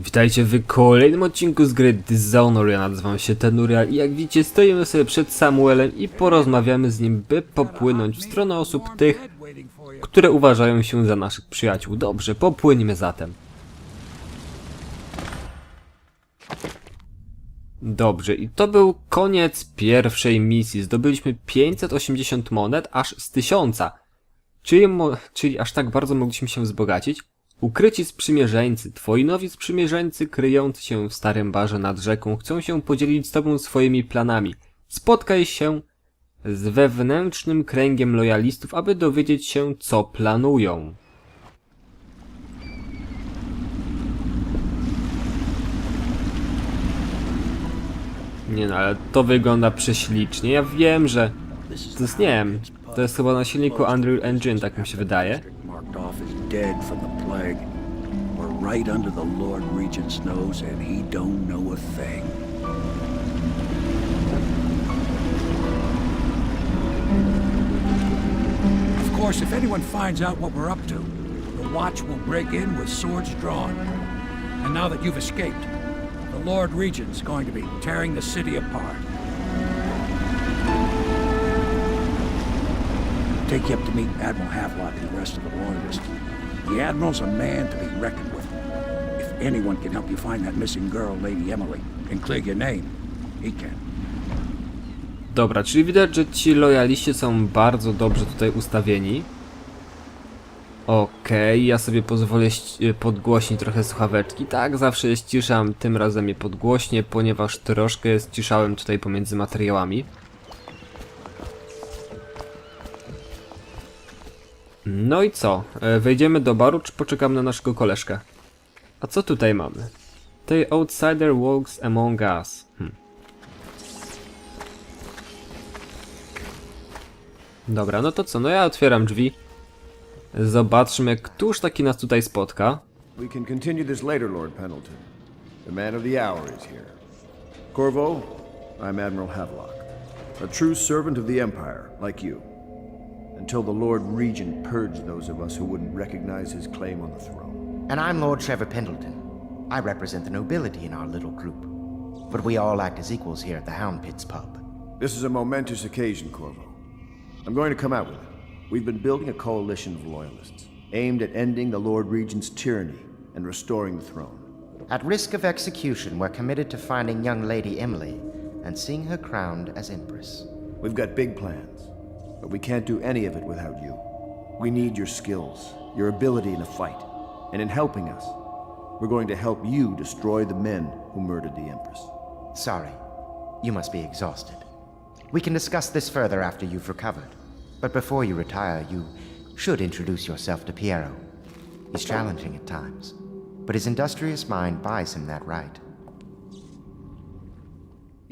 Witajcie w kolejnym odcinku z gry Dishonored. Ja nazywam się Tenurial i jak widzicie stoimy sobie przed Samuelem i porozmawiamy z nim, by popłynąć w stronę osób tych, które uważają się za naszych przyjaciół. Dobrze, popłyńmy zatem. Dobrze, i to był koniec pierwszej misji. Zdobyliśmy 580 monet aż z 1000. Czyli, czyli aż tak bardzo mogliśmy się wzbogacić? Ukryci sprzymierzeńcy, twoi nowi sprzymierzeńcy kryjący się w starym barze nad rzeką chcą się podzielić z tobą swoimi planami. Spotkaj się z wewnętrznym kręgiem lojalistów, aby dowiedzieć się, co planują. Nie no, ale to wygląda prześlicznie. Ja wiem, że to jest, nie wiem, to jest chyba na silniku Unreal Engine, tak mi się wydaje. We're right under the Lord Regent's nose, and he don't know a thing. Of course, if anyone finds out what we're up to, the Watch will break in with swords drawn. And now that you've escaped, the Lord Regent's going to be tearing the city apart. take you up to meet Admiral Havelock and the rest of the Loyalists. The Admiral's a man to be reckoned with. If anyone can help you find that missing girl, Lady Emily, and clear your name, he can. Dobra, czyli widać, że ci lojaliści są bardzo dobrze tutaj ustawieni. Okej, ja sobie pozwolę podgłośnić trochę słuchaweczki. Tak, zawsze je ściszam, tym razem je podgłośnie, ponieważ troszkę ściszałem tutaj pomiędzy materiałami. No i co? E, Wejdziemy do baru, czy poczekamy na naszego koleżkę? A co tutaj mamy? The outsider walks among us. Hm. Dobra, no to co? No ja otwieram drzwi. Zobaczmy, któż taki nas tutaj spotka. We can continue this later, Lord Pendleton. The man of the hour is here. Corvo, I'm Admiral Havelock, a true servant of the Empire, like you. Until the Lord Regent purged those of us who wouldn't recognize his claim on the throne. And I'm Lord Trevor Pendleton. I represent the nobility in our little group. But we all act as equals here at the Hound Pits pub. This is a momentous occasion, Corvo. I'm going to come out with it. We've been building a coalition of loyalists, aimed at ending the Lord Regent's tyranny and restoring the throne. At risk of execution, we're committed to finding young Lady Emily and seeing her crowned as Empress. We've got big plans, but we can't do any of it without you. We need your skills, your ability in a fight, and in helping us, we're going to help you destroy the men who murdered the Empress. Sorry, you must be exhausted. We can discuss this further after you've recovered. But before you retire, you should introduce yourself to Piero. He's challenging at times, but his industrious mind buys him that right.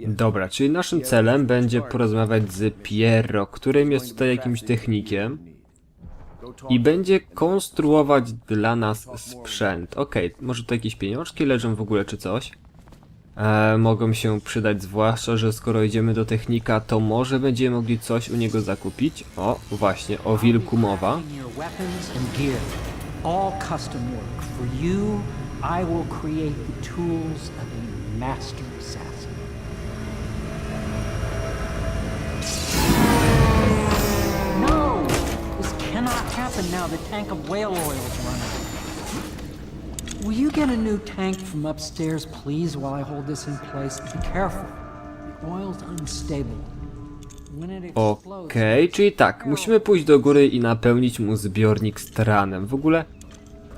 Dobra, czyli naszym celem będzie porozmawiać z Piero, którym jest tutaj jakimś technikiem i będzie konstruować dla nas sprzęt. Okej, może to jakieś pieniążki leżą w ogóle czy coś? E, mogą się przydać, zwłaszcza, że skoro idziemy do technika, to może będziemy mogli coś u niego zakupić. O, właśnie, o wilku mowa. master happen now. The tank of whale oil is running. Will you get a new tank from upstairs, please, while I hold this in place? Be careful. The oil's unstable. Okej, czyli tak, musimy pójść do góry i napełnić mu zbiornik z tranem. W ogóle,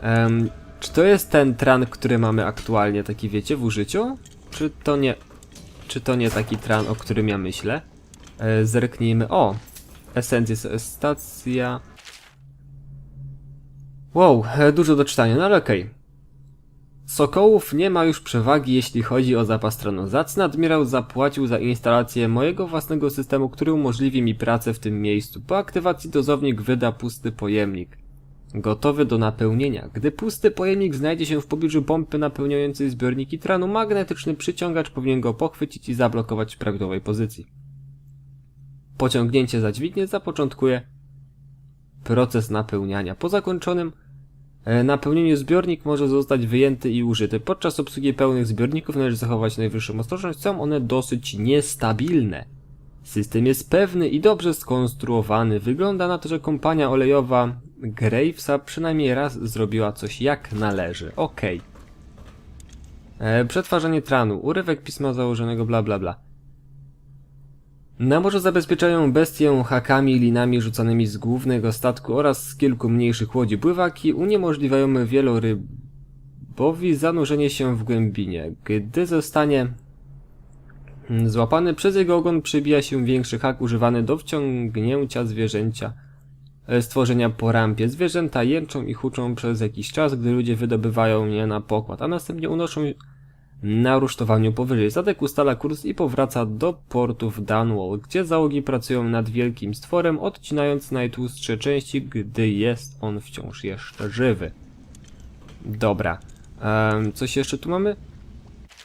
em, czy to jest ten tran, który mamy aktualnie, taki wiecie, w użyciu? Czy to nie, czy to nie taki tran, o którym ja myślę? E, zerknijmy, o, esencje, s- stacja... Wow, e, dużo do czytania, no ale okej. Sokołów nie ma już przewagi, jeśli chodzi o zapas tronu. Zacny admirał zapłacił za instalację mojego własnego systemu, który umożliwi mi pracę w tym miejscu. Po aktywacji dozownik wyda pusty pojemnik. Gotowy do napełnienia. Gdy pusty pojemnik znajdzie się w pobliżu pompy napełniającej zbiorniki tranu, magnetyczny przyciągacz powinien go pochwycić i zablokować w prawidłowej pozycji. Pociągnięcie za dźwignię zapoczątkuje proces napełniania. Po zakończonym E, Na pełnieniu zbiornik może zostać wyjęty i użyty. Podczas obsługi pełnych zbiorników należy zachować najwyższą ostrożność, są one dosyć niestabilne. System jest pewny i dobrze skonstruowany. Wygląda na to, że kompania olejowa Gravesa przynajmniej raz zrobiła coś jak należy. Okej. E, Przetwarzanie tranu, urywek pisma założonego bla bla bla. Na morzu zabezpieczają bestię hakami i linami rzucanymi z głównego statku oraz z kilku mniejszych łodzi pływaki uniemożliwiają wielorybowi zanurzenie się w głębinie. Gdy zostanie złapany przez jego ogon przybija się większy hak używany do wciągnięcia zwierzęcia e, stworzenia po rampie. Zwierzęta jęczą i huczą przez jakiś czas, gdy ludzie wydobywają je na pokład, a następnie unoszą na rusztowaniu powyżej. Statek ustala kurs i powraca do portu w Dunwall, gdzie załogi pracują nad wielkim stworem, odcinając najtłustsze części, gdy jest on wciąż jeszcze żywy. Dobra. Um, coś jeszcze tu mamy?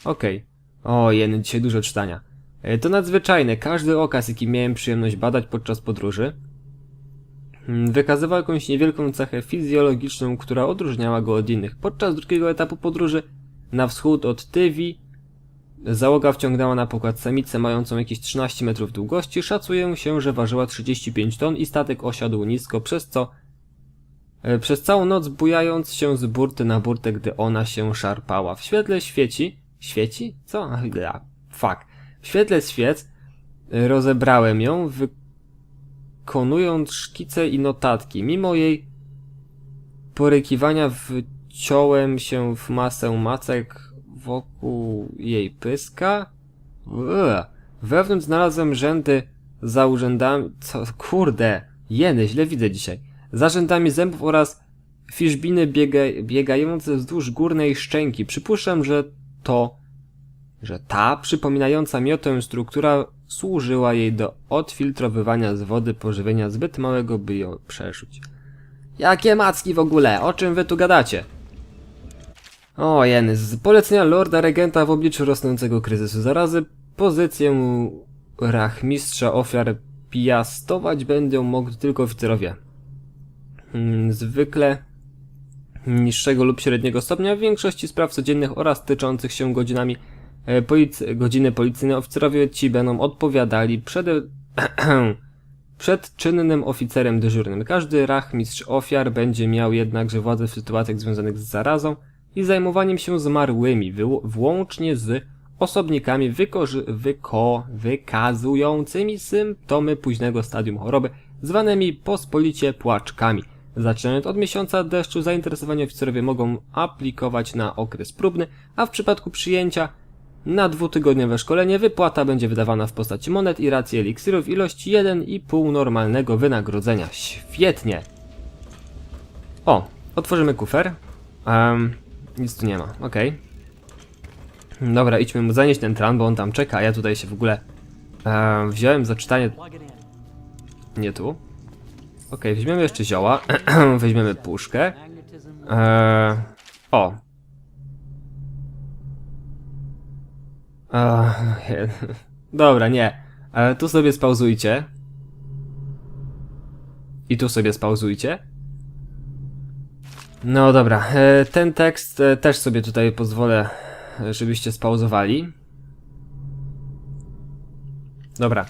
Okej. O, jeden, dzisiaj dużo czytania. E, To nadzwyczajne. Każdy okaz, jaki miałem przyjemność badać podczas podróży, mm, wykazywał jakąś niewielką cechę fizjologiczną, która odróżniała go od innych. Podczas drugiego etapu podróży na wschód od Tywi załoga wciągnęła na pokład samicę mającą jakieś 13 metrów długości. Szacuje się, że ważyła 35 ton i statek osiadł nisko, przez co e, przez całą noc bujając się z burty na burtę, gdy ona się szarpała. W świetle świeci... Świeci? Co? Ach, Fuck. W świetle świec e, rozebrałem ją, wykonując szkice i notatki. Mimo jej porykiwania wciąłem się w masę macek wokół jej pyska. Ugh. Wewnątrz znalazłem rzędy za urzędami... Co? Kurde! Jeny, źle widzę dzisiaj. Za rzędami zębów oraz fiszbiny biega, biegające wzdłuż górnej szczęki. Przypuszczam, że to... że ta przypominająca miotę struktura służyła jej do odfiltrowywania z wody pożywienia zbyt małego, by ją przeszuć. Jakie macki w ogóle? O czym wy tu gadacie? O, jeny, z polecenia Lorda Regenta w obliczu rosnącego kryzysu zarazy pozycję rachmistrza ofiar piastować będą mogli tylko oficerowie. Hmm, Zwykle niższego lub średniego stopnia w większości spraw codziennych oraz tyczących się godzinami e, polic- godziny policyjne oficerowie ci będą odpowiadali przed, przed czynnym oficerem dyżurnym. Każdy rachmistrz ofiar będzie miał jednakże władzę w sytuacjach związanych z zarazą i zajmowaniem się zmarłymi, włącznie z osobnikami wyko- wykazującymi symptomy późnego stadium choroby, zwanymi pospolicie płaczkami. Zaczynając od miesiąca deszczu, zainteresowani oficerowie mogą aplikować na okres próbny, a w przypadku przyjęcia na dwutygodniowe szkolenie wypłata będzie wydawana w postaci monet i racji eliksirów w ilości 1,5 normalnego wynagrodzenia. Świetnie! O, otworzymy kufer. Um, nic tu nie ma, okej. Dobra, idźmy mu zanieść ten tran, bo on tam czeka, a ja tutaj się w ogóle em, wziąłem za czytanie... Nie tu. Okej, weźmiemy jeszcze zioła, weźmiemy puszkę. Eee, o. Eee, dobra, nie. E, tu sobie spauzujcie. I tu sobie spauzujcie. No dobra, e, ten tekst e, też sobie tutaj pozwolę, e, żebyście spauzowali. Dobra.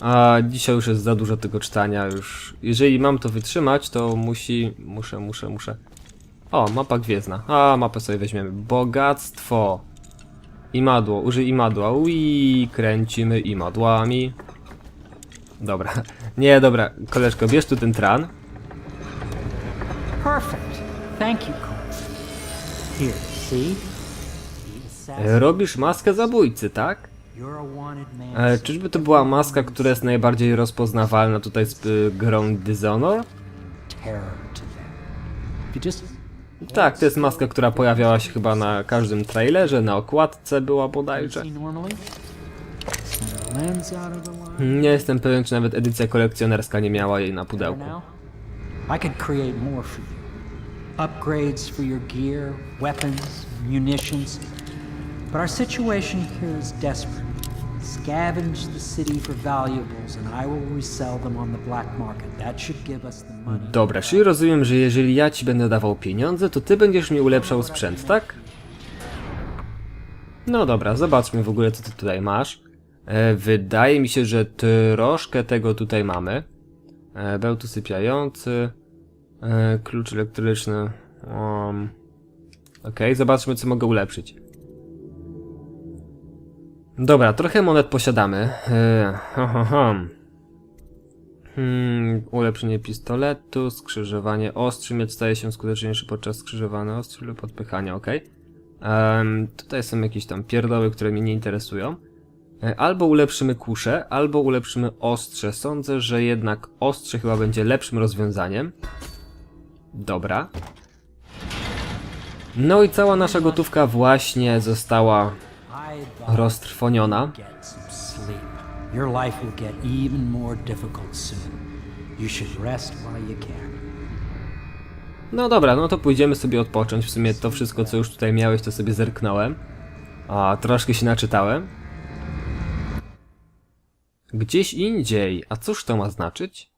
A dzisiaj już jest za dużo tego czytania, już. Jeżeli mam to wytrzymać, to musi. Muszę, muszę, muszę. O, mapa gwiezdna. A, mapę sobie weźmiemy. Bogactwo. Imadło, użyj imadła. Ui, kręcimy imadłami. Dobra. Nie, dobra, koleżko, bierz tu ten tran. Perfect. Thank you, Cole. Here, see? The E, assassin. Robisz maskę zabójcy, tak? You're a wanted man. E, czyżby to była maska, która jest najbardziej rozpoznawalna tutaj z y, grą Dishonor? terror to them. If you just Tak, to jest maska, która pojawiała się chyba na każdym trailerze, na okładce była bodajże. see normally, send a lens out of the line. Nie jestem pewien, czy nawet edycja kolekcjonerska nie miała jej na For pudełku. now, I could create more for you. Upgrades for your gear, weapons, munitions. But our situation here is desperate. Scavenge the city for valuables, and I will resell them on the black market. That should give us the money. Dobra, czyli rozumiem, że jeżeli ja ci będę dawał pieniądze, to ty będziesz mi ulepszał sprzęt, tak? No dobra, zobaczmy w ogóle co ty tutaj masz. E, wydaje mi się, że troszkę tego tutaj mamy. E, bełt usypiający. E, klucz elektryczny. Um, Okej, zobaczmy co mogę ulepszyć. Dobra, trochę monet posiadamy. E, ho, ho, ho. Hmm, ulepszenie pistoletu, skrzyżowanie ostrzy, miecz staje się skuteczniejszy podczas skrzyżowania ostrzy lub odpychania, ok? Em, tutaj są jakieś tam pierdoły, które mnie nie interesują. E, Albo ulepszymy kuszę, albo ulepszymy ostrze. Sądzę, że jednak ostrze chyba będzie lepszym rozwiązaniem. Dobra. No i cała nasza gotówka właśnie została roztrwoniona. you get some sleep. Your life will get even more difficult soon. You should rest while you can. No dobra, no to pójdziemy sobie odpocząć. W sumie to wszystko, co już tutaj miałeś, to sobie zerknąłem. A troszkę się naczytałem. Gdzieś indziej. A cóż to ma znaczyć?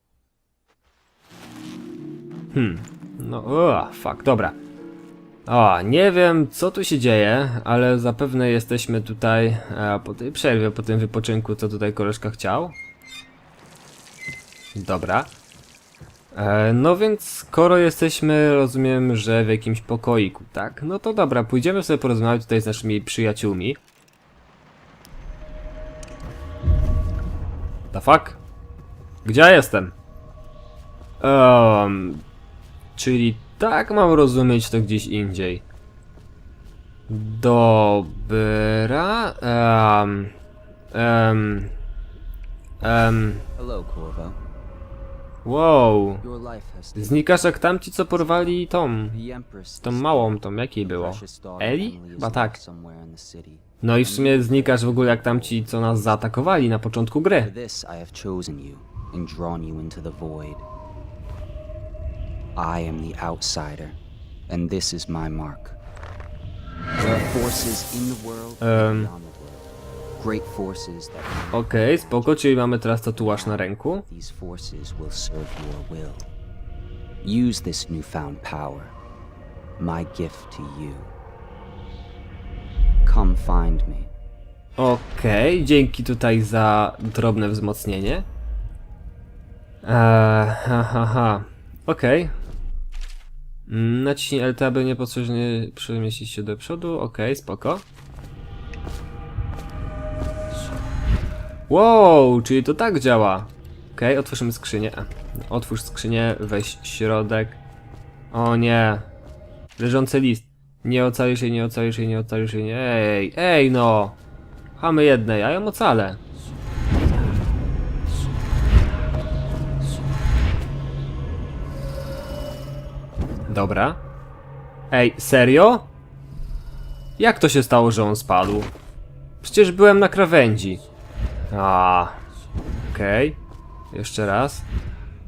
Hmm. No, o, fuck, dobra. O, nie wiem, co tu się dzieje, ale zapewne jesteśmy tutaj e, po tej przerwie, po tym wypoczynku, co tutaj koleżka chciał. Dobra. E, no więc skoro jesteśmy, rozumiem, że w jakimś pokoiku, tak? No to dobra, pójdziemy sobie porozmawiać tutaj z naszymi przyjaciółmi. The fuck? Gdzie ja jestem? Um, czyli tak mam rozumieć to gdzieś indziej. Dobra. Um, um, um, Hello, Corvo. wow. Znikasz jak tamci, co porwali Tom. Tą małą, tą jakiej było? Eli? Chyba tak. No i w sumie znikasz w ogóle jak tamci, co nas zaatakowali na początku For gry. this, I have chosen you and drawn you into the void. I am the outsider, and this is my mark. There are forces in the world and beyond the world. Great forces that Okej, spoko, czyli mamy teraz tatuaż na ręku. these forces will serve your will. Use this newfound power, my gift to you. Come find me. Okej, dzięki tutaj za drobne wzmocnienie. Eee, ha, ha, ha. Okej. Mm, Naciśnij LT, aby niepotrzebnie przemieścić się do przodu. Okej, spoko. Wow, czyli to tak działa. Okej, otworzymy skrzynię. Otwórz skrzynię, weź środek. O nie. Leżący list. Nie ocalisz jej, nie ocalisz jej, nie ocalisz jej. Ej, ej no. Chamy jednej, a ją ocalę. Dobra. Ej, serio? Jak to się stało, że on spadł? Przecież byłem na krawędzi. A, okej. Jeszcze raz.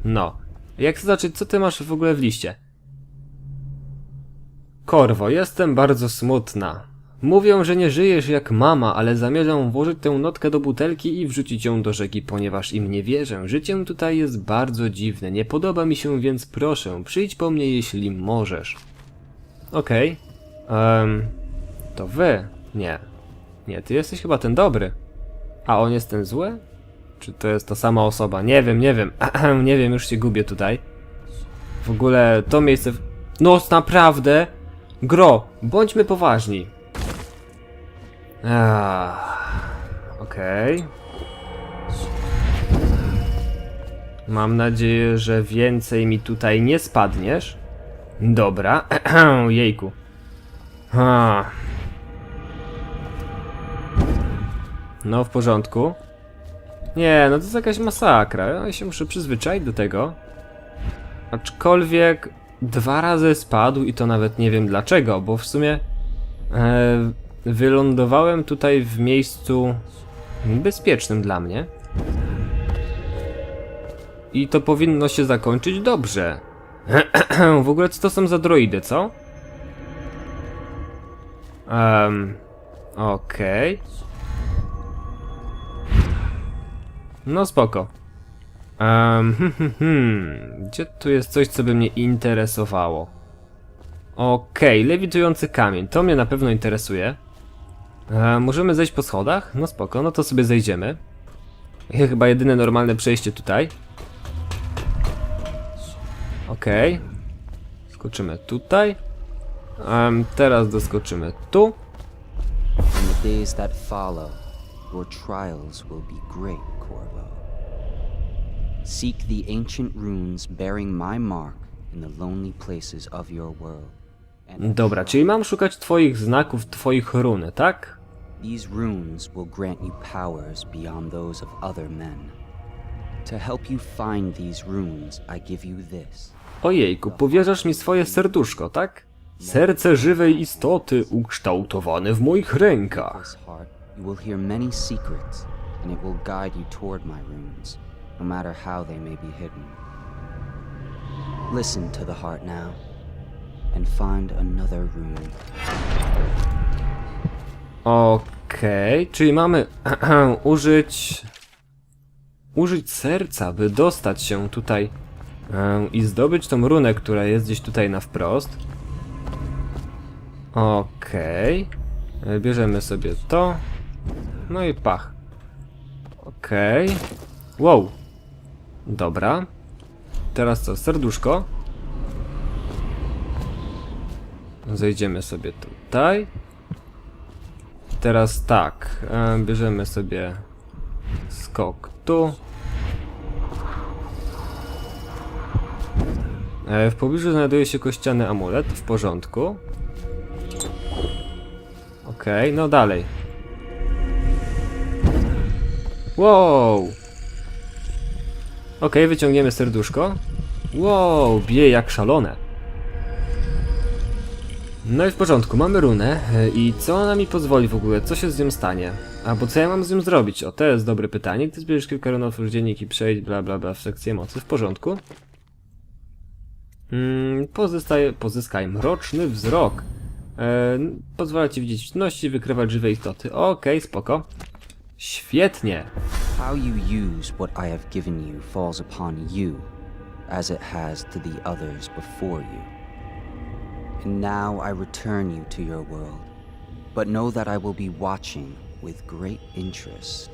No. Jak to znaczy, co ty masz w ogóle w liście? Korwo, jestem bardzo smutna. Mówią, że nie żyjesz jak mama, ale zamierzam włożyć tę notkę do butelki i wrzucić ją do rzeki, ponieważ im nie wierzę. Życie tutaj jest bardzo dziwne, nie podoba mi się, więc proszę, przyjdź po mnie, jeśli możesz. Okej. Em, to wy? Nie. Nie, ty jesteś chyba ten dobry. A on jest ten zły? Czy to jest ta sama osoba? Nie wiem, nie wiem. nie wiem, już się gubię tutaj. W ogóle to miejsce... w- No naprawdę! Gro, bądźmy poważni. Ah, Okej. Mam nadzieję, że więcej mi tutaj nie spadniesz. Dobra. Jejku. Ha. No, w porządku. Nie, no to jest jakaś masakra. Ja się muszę przyzwyczaić do tego. Aczkolwiek dwa razy spadł i to nawet nie wiem dlaczego, bo w sumie e, wylądowałem tutaj w miejscu bezpiecznym dla mnie. I to powinno się zakończyć dobrze. w ogóle co to są za droidy, co? Um, Okej. No spoko. Um. Gdzie tu jest coś, co by mnie interesowało? Okej, lewitujący kamień. To mnie na pewno interesuje. E, możemy zejść po schodach? No spoko, no to sobie zejdziemy. Chyba jedyne normalne przejście tutaj. Okej. Skoczymy tutaj. Em, teraz doskoczymy tu. In the days that follow, your trials will be great, Corvo. Seek the ancient runes bearing my mark in the lonely places of your world. Dobra, czyli mam szukać twoich znaków, twoich run, tak? These runes will grant you powers beyond those of other men. To help you find these runes, I give you this. Ojejku, powierzasz mi swoje serduszko, tak? Serce żywej istoty ukształtowane w moich rękach. You will hear many secrets, and it will guide you toward my runes, no matter how they may be hidden. Listen to the heart now, and find another rune. Okej, czyli mamy użyć... Użyć serca, by dostać się tutaj i zdobyć tą runę, która jest gdzieś tutaj na wprost. Okej. Bierzemy sobie to. No i pach. Okej. Wow. Dobra. Teraz co? Serduszko. Zejdziemy sobie tutaj. Teraz tak, e, bierzemy sobie skok tu. E, w pobliżu znajduje się kościany amulet, w porządku. Okej, no dalej. Wow! Okej, wyciągniemy serduszko. Wow, bije jak szalone. No i w porządku, mamy runę e, i co ona mi pozwoli w ogóle? Co się z nią stanie? Albo co ja mam z nią zrobić? O, to jest dobre pytanie. Gdy zbierzesz kilka run, otwórz dziennik i przejdź bla bla bla w sekcję mocy. W porządku. Mm, pozyskaj, mroczny wzrok. E, pozwala ci widzieć ciemności, wykrywać żywe istoty. Okej, spoko. Świetnie. How you use what I have given you falls upon you, as it has to the others before you. And now I return you to your world, but know that I will be watching with great interest.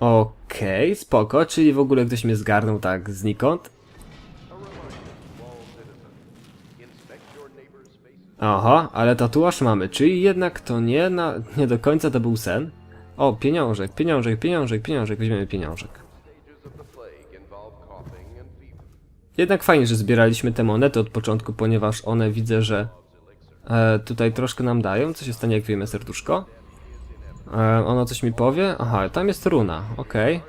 Okej, spoko, czyli w ogóle ktoś mnie zgarnął tak znikąd. Aha, ale tatuaż mamy, czyli jednak to nie, na, nie do końca to był sen. O, pieniążek, pieniążek, pieniążek, pieniążek, weźmiemy pieniążek. Jednak fajnie, że zbieraliśmy te monety od początku, ponieważ one widzę, że e, tutaj troszkę nam dają. Co się stanie, jak wyjmę serduszko? E, ono coś mi powie? Aha, tam jest runa, okej.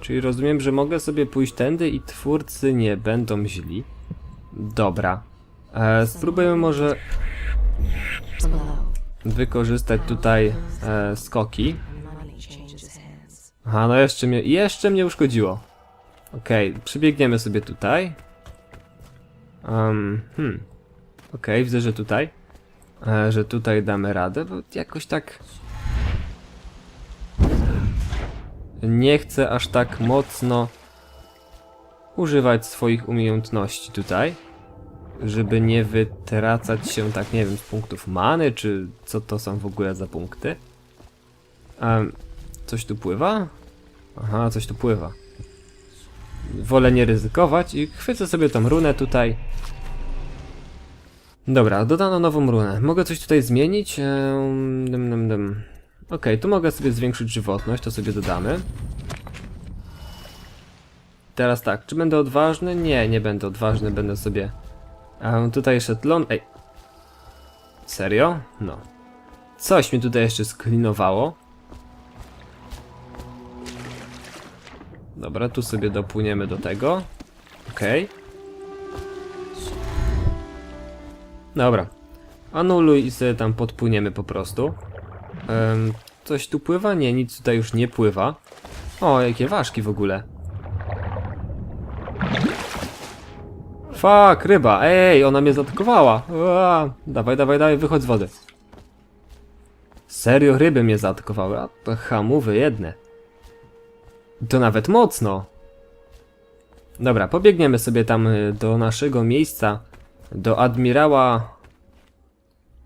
Czyli rozumiem, że mogę sobie pójść tędy i twórcy nie będą źli. Dobra. E, spróbujemy może wykorzystać tutaj e, skoki. Aha, no jeszcze mnie, jeszcze mnie uszkodziło. Okej, przybiegniemy sobie tutaj. Um, hmm. Okej, widzę, że tutaj. E, że tutaj damy radę, bo jakoś tak nie chcę aż tak mocno używać swoich umiejętności tutaj, żeby nie wytracać się tak, nie wiem, z punktów many, czy co to są w ogóle za punkty. Em, coś tu pływa? Aha, coś tu pływa. Wolę nie ryzykować i chwycę sobie tą runę tutaj. Dobra, dodano nową runę. Mogę coś tutaj zmienić? Dym, dym, dym. Okej, tu mogę sobie zwiększyć żywotność, to sobie dodamy. Teraz tak, czy będę odważny? Nie, nie będę odważny, będę sobie... Um, tutaj jeszcze tlon... Ej. Serio? No. Coś mi tutaj jeszcze sklinowało. Dobra, tu sobie dopłyniemy do tego. Okej. Dobra. Anuluj i sobie tam podpłyniemy po prostu. Em, coś tu pływa? Nie, nic tutaj już nie pływa. O, jakie ważki w ogóle. Fuck, ryba. Ej, ona mnie zaatakowała. Ua, dawaj, dawaj, dawaj, wychodź z wody. Serio, ryby mnie zaatakowały, a to jedne. To nawet mocno. Dobra, pobiegniemy sobie tam y, do naszego miejsca, do admirała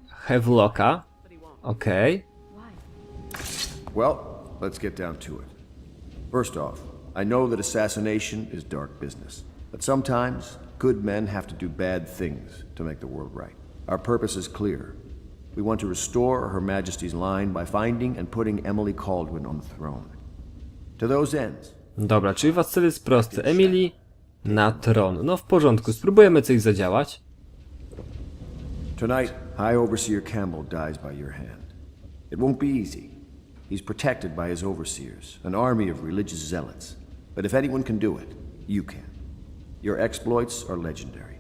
Hevlocka. Okej. Well, let's get down to it. First off, I know that assassination is dark business, but sometimes good men have to do bad things to make the world right. Our purpose is clear. We want to restore Her Majesty's line by finding and putting Emily Caldwin on the throne. To those ends, Dobra, czyli was cel jest prosty. Emily na tron. No w porządku, spróbujemy coś zadziałać. Tonight, High Overseer Campbell dies by your hand. It won't be easy. He's protected by his overseers, an army of religious zealots. But if anyone can do it, you can. Your exploits are legendary.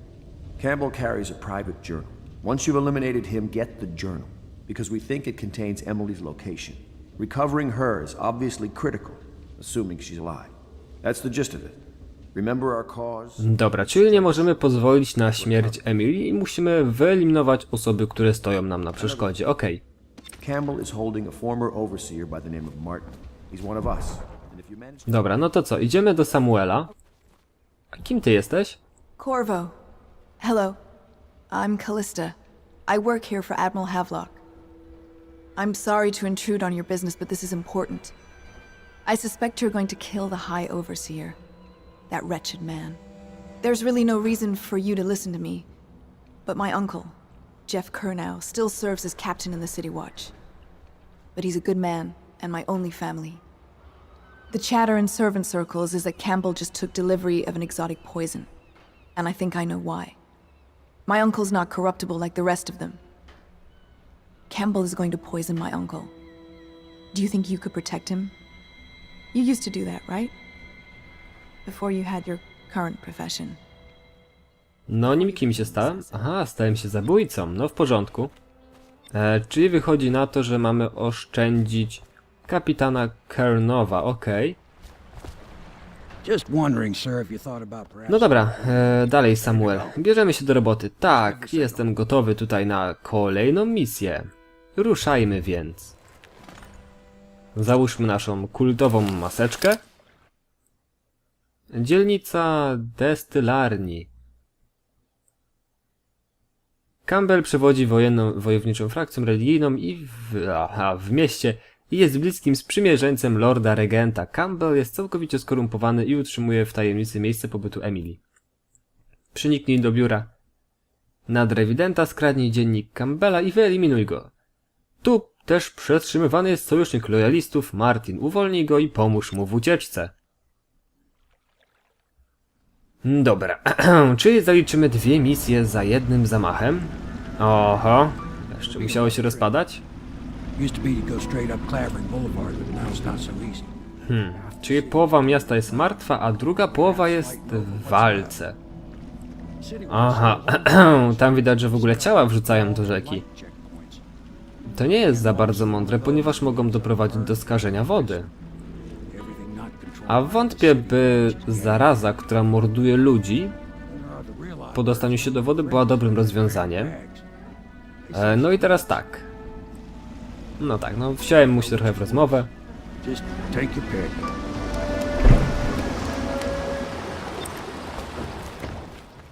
Campbell carries a private journal. Once you've eliminated him, get the journal, because we think it contains Emily's location. Recovering her is obviously critical, assuming she's alive. That's the gist of it. Remember our cause? Dobra, czyli nie możemy pozwolić na śmierć Emily i musimy wyeliminować osoby, które stoją nam na przeszkodzie. Okej. Campbell is holding a former overseer by the name of Martin. He's one of us. And if you manage Dobra, no to co, idziemy do Samuela. A kim ty jesteś? Corvo. Hello. I'm Callista. I work here for Admiral Havelock. I'm sorry to intrude on your business, but this is important. I suspect you're going to kill the High Overseer. That wretched man. There's really no reason for you to listen to me. But my uncle, Jeff Kernow, still serves as captain in the City Watch. But he's a good man, and my only family. The chatter in servant circles is that Campbell just took delivery of an exotic poison. And I think I know why. My uncle's not corruptible like the rest of them. Campbell is going to poison my uncle. Do you think you could protect him? You used to do that, right? Before you had your current profession. No, nim kim się stałem? Aha, stałem się zabójcą. No, w porządku. E, czyli wychodzi na to, że mamy oszczędzić kapitana Kernowa, okej. Perhaps... No dobra, e, dalej Samuel. Bierzemy się do roboty. Tak, jestem gotowy tutaj na kolejną misję. Ruszajmy więc. Załóżmy naszą kultową maseczkę. Dzielnica destylarni. Campbell przewodzi wojenną, wojowniczą frakcją religijną i w, aha, w mieście i jest bliskim sprzymierzeńcem Lorda Regenta. Campbell jest całkowicie skorumpowany i utrzymuje w tajemnicy miejsce pobytu Emily. Przyniknij do biura. Nad rewidenta skradnij dziennik Campbella i wyeliminuj go. Tu też przetrzymywany jest sojusznik lojalistów Martin. Uwolnij go i pomóż mu w ucieczce. Dobra, czyli zaliczymy dwie misje za jednym zamachem. Oho, jeszcze musiało się rozpadać. Easy. Czyli połowa miasta jest martwa, a druga połowa jest w walce. Aha, tam widać, że w ogóle ciała wrzucają do rzeki. To nie jest za bardzo mądre, ponieważ mogą doprowadzić do skażenia wody. A wątpię, by zaraza, która morduje ludzi, po dostaniu się do wody była dobrym rozwiązaniem. E, no i teraz tak. No tak, no wsiałem mu się trochę w rozmowę.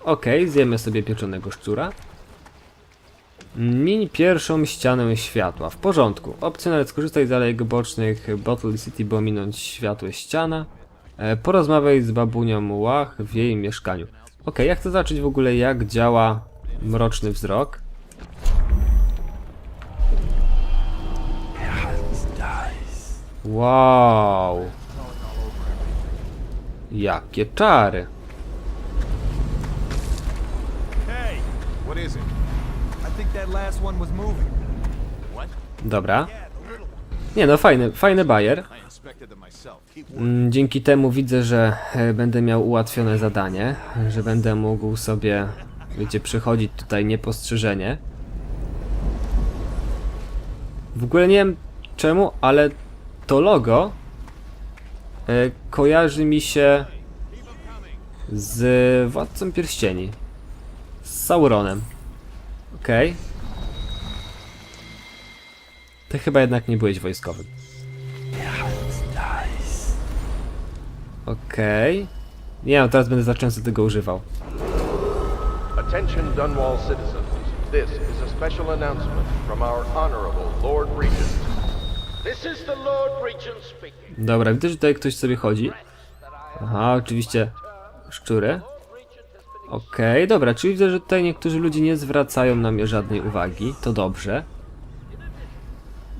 Okej, zjemy sobie pieczonego szczura. Miń pierwszą ścianę światła. W porządku. Opcjonalnie skorzystaj z alejek bocznych Bottle City, by ominąć światło ściana. E, porozmawiaj z babunią Łach w jej mieszkaniu. Okej, ja chcę zobaczyć w ogóle jak działa mroczny wzrok. Wow. Jakie czary. Hey, what is it? I think that last one was moving. What? Dobra. Nie no, fajny, fajny bajer. Mm, Dzięki temu widzę, że e, będę miał ułatwione zadanie, że będę mógł sobie, wiecie, przychodzić tutaj niepostrzeżenie. W ogóle nie wiem czemu, ale to logo e, kojarzy mi się z Władcą Pierścieni. Z Sauronem. Okej. Ty chyba jednak nie byłeś wojskowym. Okej. Nie, no teraz będę za często tego używał. Attention Dunwall citizens. This is a special announcement from our honorable Lord Regent. This is the Lord Regent speaking. Dobra, widzę, że tutaj ktoś sobie chodzi. Aha, oczywiście szczury. Okej, dobra, czyli widzę, że tutaj niektórzy ludzie nie zwracają na mnie żadnej uwagi. To dobrze.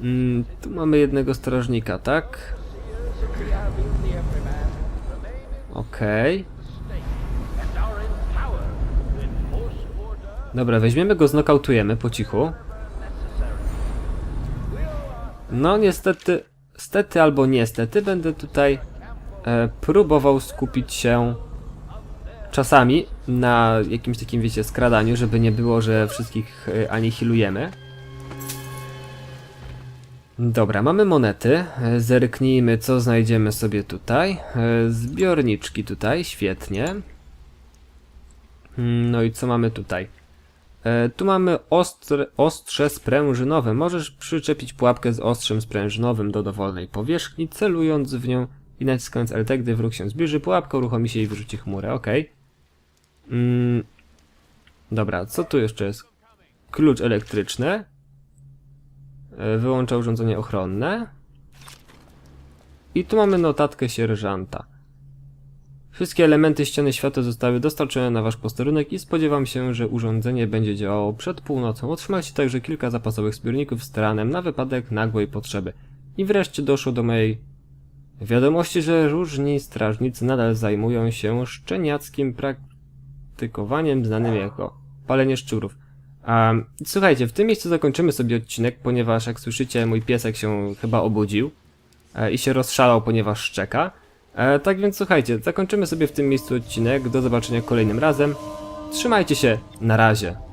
Mm, tu mamy jednego strażnika, tak? Okej. Dobra, weźmiemy go, znokautujemy po cichu. No niestety, stety albo niestety będę tutaj e, próbował skupić się czasami na jakimś takim, wiecie, skradaniu, żeby nie było, że wszystkich e, anihilujemy. Dobra, mamy monety. E, Zerknijmy, co znajdziemy sobie tutaj. E, Zbiorniczki tutaj, świetnie. Mm, No i co mamy tutaj? E, tu mamy ostre, ostrze sprężynowe. Możesz przyczepić pułapkę z ostrzem sprężynowym do dowolnej powierzchni, celując w nią i naciskając LT, gdy wróg się zbliży. Pułapka uruchomi się i wyrzuci chmurę. Ok. Mm. Dobra, co tu jeszcze jest? Klucz elektryczny. E, Wyłącza urządzenie ochronne. I tu mamy notatkę sierżanta. Wszystkie elementy ściany światła zostały dostarczone na wasz posterunek i spodziewam się, że urządzenie będzie działało przed północą. Otrzymajcie także kilka zapasowych zbiorników z teranem na wypadek nagłej potrzeby. I wreszcie doszło do mojej wiadomości, że różni strażnicy nadal zajmują się szczeniackim praktykowaniem znanym jako palenie szczurów. Słuchajcie, w tym miejscu zakończymy sobie odcinek, ponieważ jak słyszycie, mój piesek się chyba obudził e, i się rozszalał, ponieważ szczeka. E, tak więc słuchajcie, zakończymy sobie w tym miejscu odcinek. Do zobaczenia kolejnym razem. Trzymajcie się, na razie.